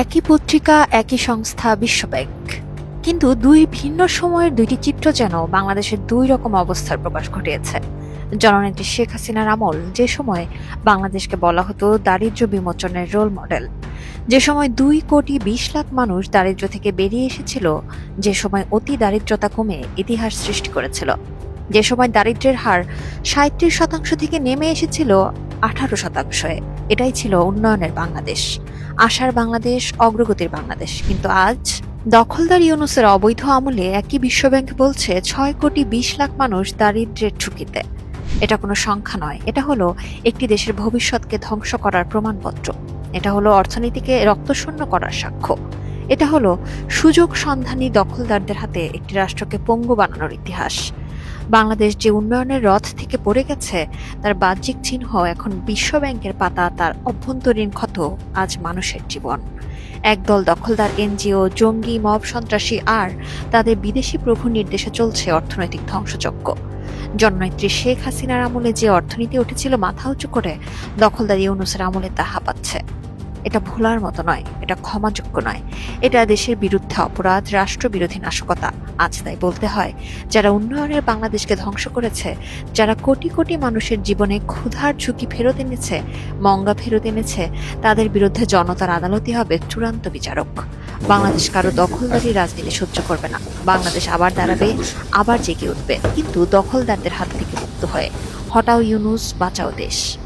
একই পত্রিকা, একই সংস্থা, বিশ্বব্যাংক। কিন্তু দুই ভিন্ন সময়ের দুইটি চিত্র যেন বাংলাদেশের দুই রকম অবস্থার প্রকাশ ঘটিয়েছে। জননেত্রী শেখ হাসিনার আমল যে সময় বাংলাদেশকে বলা হতো দারিদ্র্য বিমোচনের রোল মডেল যে সময় দুই কোটি বিশ লাখ মানুষ দারিদ্র্য থেকে বেরিয়ে এসেছিল, যে সময় অতি দারিদ্রতা কমে ইতিহাস সৃষ্টি করেছিল। যে সময় দারিদ্র্যের হার সাঁত্রিশ শতাংশ থেকে নেমে এসেছিল আঠারো শতাংশে। এটাই ছিল উন্নয়নের বাংলাদেশ। আশার বাংলাদেশ, অগ্রগতির বাংলাদেশ। কিন্তু আজ দখলদার ইউনুসের অবৈধ আমলে একই বিশ্বব্যাংক বলছে ছয় কোটি বিশ লাখ মানুষ দারিদ্র্যের ঝুঁকিতে। এটা কোনো সংখ্যা নয়, এটা হলো একটি দেশের ভবিষ্যৎকে ধ্বংস করার প্রমাণপত্র। এটা হলো অর্থনীতিকে রক্তশূন্য করার সাক্ষ্য। এটা হলো সুযোগ সন্ধানী দখলদারদের হাতে একটি রাষ্ট্রকে পঙ্গু বানানোর ইতিহাস। বাংলাদেশ যে উন্নয়নের রথ থেকে পড়ে গেছে, তার বাহ্যিক চিহ্ন এখন বিশ্বব্যাংকের পাতা, তার অভ্যন্তরীণ ক্ষত আজ মানুষের জীবন। একদল দখলদার এনজিও, জঙ্গি, মব সন্ত্রাসী আর তাদের বিদেশি প্রভু নির্দেশে চলছে অর্থনৈতিক ধ্বংসযজ্ঞ। জননেত্রী শেখ হাসিনার আমলে যে অর্থনীতি উঠেছিল মাথা উঁচু করে, দখলদার ইউনুসের আমলে তা হাঁপাচ্ছে এটা ভোলার মতো নয়, এটা ক্ষমাযোগ্য নয়। এটা দেশের বিরুদ্ধে অপরাধ, রাষ্ট্রবিরোধী নাশকতা, আজ তাই বলতে হয়। যারা উন্নয়নের বাংলাদেশকে ধ্বংস করেছে, যারা কোটি কোটি মানুষের জীবনে ক্ষুধার ঝুঁকি ফেরত এনেছে, মঙ্গা ফেরত এনেছে, তাদের বিরুদ্ধে জনতার আদালতই হবে চূড়ান্ত বিচারক। বাংলাদেশ কারও দখলদারি রাজনীতি সহ্য করবে না। বাংলাদেশ আবার দাঁড়াবে, আবার জেগে উঠবে। কিন্তু দখলদারদের হাত থেকে মুক্ত হয়ে। হটাও ইউনুস, বাঁচাও দেশ।